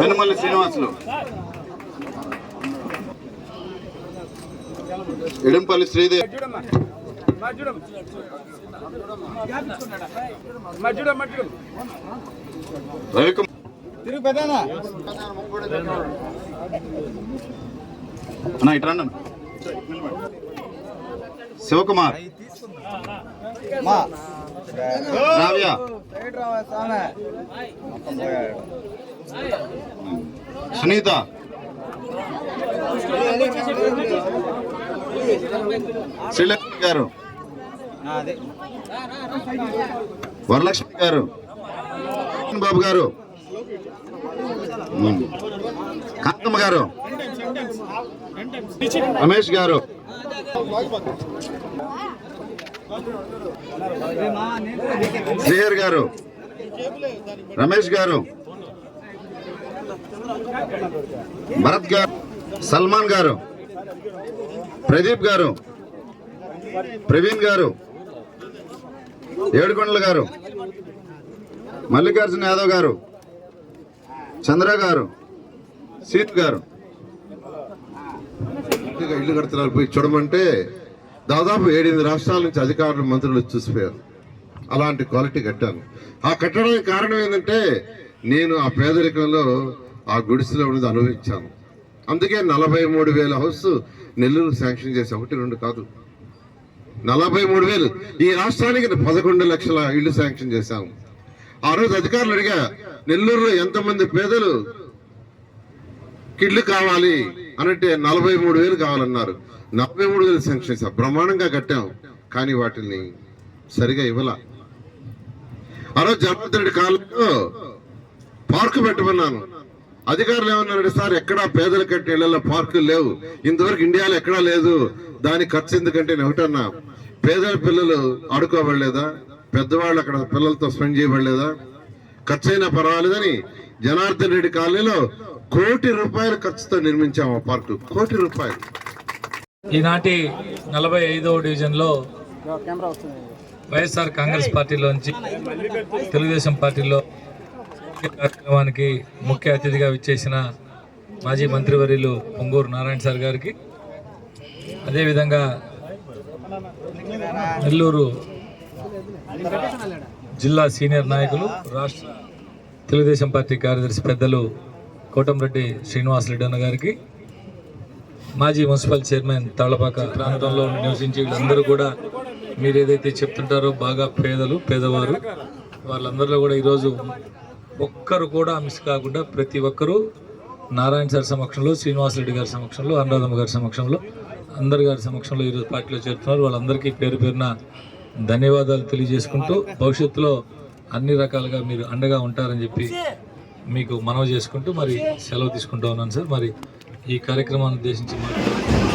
వెనుమల్లి శ్రీనివాసులు. ఇడంపల్లి శ్రీదేవి. రవికుమార్. తిరుగు పెద్దనా అన్న ఇటు రండి. శివకుమార్. రావ్య. సునీత. శ్రీలక్ష్మి గారు. వరలక్ష్మి గారు. బాబు గారు. కాంతమ్మ గారు. రమేష్ గారు. శ్రీహర్ గారు. రమేష్ గారు. భరత్ గారు సల్మాన్ గారు ప్రదీప్ గారు ప్రవీణ్ గారు ఏడుకొండల గారు మల్లికార్జున యాదవ్ గారు చంద్ర గారు సీత్ గారు. ఇల్లు కడుతున్నారు పోయి చూడమంటే దాదాపు ఏడెనిమిది రాష్ట్రాల నుంచి అధికారులు మంత్రులు చూసిపోయారు. అలాంటి క్వాలిటీ కట్టాను. ఆ కట్టడానికి కారణం ఏంటంటే నేను ఆ పేదరికంలో ఆ గుడిసెలో ఉన్నది అనుభవించాను అందుకే నలభై మూడు వేల హౌస్ నెల్లూరు శాంక్షన్ చేసి ఒకటి రెండు కాదు. నలభై మూడు వేలు. ఈ రాష్ట్రానికి పదకొండు లక్షల ఇల్లు శాంక్షన్ చేశాము ఆ రోజు అధికారులు అడిగా నెల్లూరులో ఎంతమంది పేదలు కిడ్లు కావాలి? అనంటే నలభై మూడు వేలు కావాలన్నారు. నలభై మూడు వేలు శాంక్షన్ చేశాం. బ్రహ్మాండంగా కట్టాం. కానీ వాటిని సరిగా ఇవ్వాల. ఆ రోజు జగన్మోహన్ రెడ్డి కాలంలో పార్కు పెట్టమన్నాను. అధికారులు ఏమన్నారంటే సార్ ఎక్కడా పేదలు కట్టిన ఇళ్ళలో పార్కులు లేవు. ఇంతవరకు ఇండియాలో ఎక్కడా లేదు. దాని ఖర్చు ఎందుకంటే నేను ఒకటన్నా పేదల పిల్లలు ఆడుకోబడలేదా? పెద్దవాళ్ళు అక్కడ పిల్లలతో స్పెండ్ చేయబడలేదా? ఖర్చు అయినా పర్వాలేదని జనార్దన్ రెడ్డి కాలనీలో కోటి రూపాయల ఖర్చుతో నిర్మించాము ఆ పార్కు. కోటి రూపాయలు. ఈనాటి నలభై ఐదవ డివిజన్లో వైఎస్ఆర్ కాంగ్రెస్ పార్టీలోంచి తెలుగుదేశం పార్టీలో కార్యక్రమానికి ముఖ్య అతిథిగా విచ్చేసిన మాజీ మంత్రివర్యులు పొంగూరు నారాయణ సార్ గారికి. అదేవిధంగా నెల్లూరు జిల్లా సీనియర్ నాయకులు రాష్ట్ర తెలుగుదేశం పార్టీ కార్యదర్శి పెద్దలు కోటంరెడ్డి శ్రీనివాసరెడ్డి అన్న గారికి మాజీ మున్సిపల్ చైర్మన్ తాళపాక ప్రాంతంలో నివసించే వీళ్ళందరూ కూడా మీరు ఏదైతే చెప్తుంటారో బాగా పేదలు పేదవారు వాళ్ళందరిలో కూడా ఈరోజు ఒక్కరు కూడా మిస్ కాకుండా ప్రతి ఒక్కరూ నారాయణ సార్ సమక్షంలో శ్రీనివాసరెడ్డి గారి సమక్షంలో అనురాధమ్మ గారి సమక్షంలో అందరి గారి సమక్షంలో ఈరోజు పార్టీలో చేరుతున్నారు. వాళ్ళందరికీ పేరు పేరున ధన్యవాదాలు తెలియజేసుకుంటూ భవిష్యత్తులో అన్ని రకాలుగా మీరు అండగా ఉంటారని చెప్పి మీకు మనవి చేసుకుంటూ మరి సెలవు తీసుకుంటూ ఉన్నాను సార్. మరి ఈ కార్యక్రమాన్ని ఉద్దేశించి మాట్లాడుతున్నాను